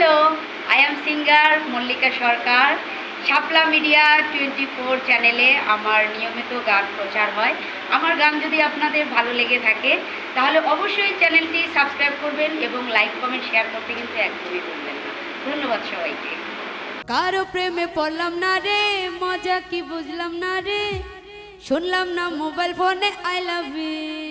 Hello I am singer Mallika Sarkar Shapla media twenty four চ্যানেলে আমার নিয়মিত গান প্রচার হয়। আমার গান যদি আপনাদের ভালো লেগে থাকে, তাহলে অবশ্যই চ্যানেলটি সাবস্ক্রাইব করবেন এবং লাইক, কমেন্ট শেয়ার করতে কিন্তু একদমই ভুলবেন না। ধন্যবাদ সবাইকে। কারও প্রেমে পড়লাম না রে, মজা কি বুঝলাম না রে। শুনলাম না মোবাইল ফোনে আই লাভ ইউ